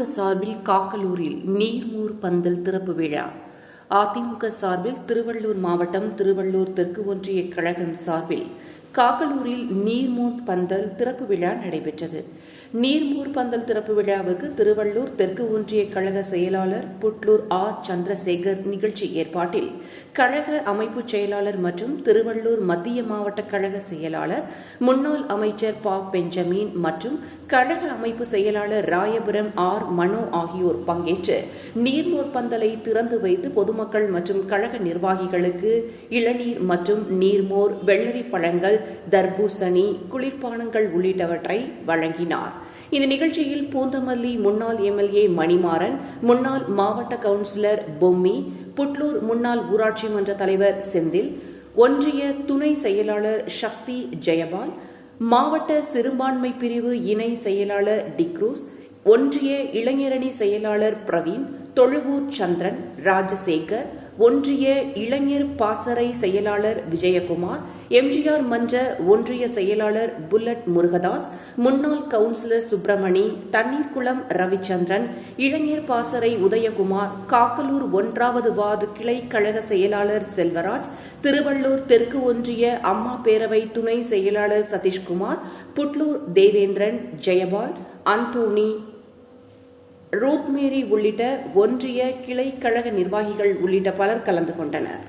அதிமுக சார்பில் காக்கலூரில் நீர்மூர் பந்தல் திறப்பு விழா. அதிமுக சார்பில் திருவள்ளூர் மாவட்டம் திருவள்ளூர் தெற்கு ஒன்றிய கழகம் சார்பில் காக்கலூரில் நீர்மூர் பந்தல் திறப்பு விழா நடைபெற்றது. நீர்மூர் பந்தல் திறப்பு விழாவுக்கு திருவள்ளூர் தெற்கு ஒன்றிய கழக செயலாளர் புட்லூர் ஆர். சந்திரசேகர் நிகழ்ச்சி ஏற்பாட்டில் கழக அமைப்பு செயலாளர் மற்றும் திருவள்ளூர் மத்திய மாவட்ட கழக செயலாளர் முன்னாள் அமைச்சர் பா. பெஞ்சமின் மற்றும் கழக அமைப்பு செயலாளர் ராயபுரம் ஆர். மனோ ஆகியோர் பங்கேற்று நீர்மூர் பந்தலை திறந்து வைத்து பொதுமக்கள் மற்றும் கழக நிர்வாகிகளுக்கு இளநீர் மற்றும் நீர்மோர் வெள்ளரி பழங்கள் தர்பூசணி குளிர்பானங்கள் உள்ளிட்டவற்றை வழங்கினார். இந்த நிகழ்ச்சியில் பூந்தமல்லி முன்னாள் எம்எல்ஏ மணிமாறன் முன்னாள் மாவட்ட கவுன்சிலர் பொம்மி புட்லூர் முன்னாள் ஊராட்சி மன்ற தலைவர் செந்தில் ஒன்றிய துணை செயலாளர் சக்தி ஜெயபால் மாவட்ட சிறுபான்மை பிரிவு இணை செயலாளர் டிக்ரூஸ் ஒன்றிய இளைஞரணி செயலாளர் பிரவீன் தொழுவூர் சந்திரன் ராஜசேகர் ஒன்றிய இளைஞர் பாசறை செயலாளர் விஜயகுமார் எம்ஜிஆர் மன்ற ஒன்றிய செயலாளர் புல்லட் முருகதாஸ் முன்னாள் கவுன்சிலர் சுப்பிரமணி தண்ணீர்குளம் ரவிச்சந்திரன் இளைஞர் பாசறை உதயகுமார் காக்கலூர் ஒன்றாவது வார்டு கிளை கழக செயலாளர் செல்வராஜ் திருவள்ளூர் தெற்கு ஒன்றிய அம்மா பேரவை துணை செயலாளர் சதீஷ்குமார் புட்லூர் தேவேந்திரன் ஜெயபால் அந்தோணி ரூத்மேரி உள்ளிட்ட ஒன்றிய கிளை கழக நிர்வாகிகள் உள்ளிட்ட பலர் கலந்து கொண்டனர்.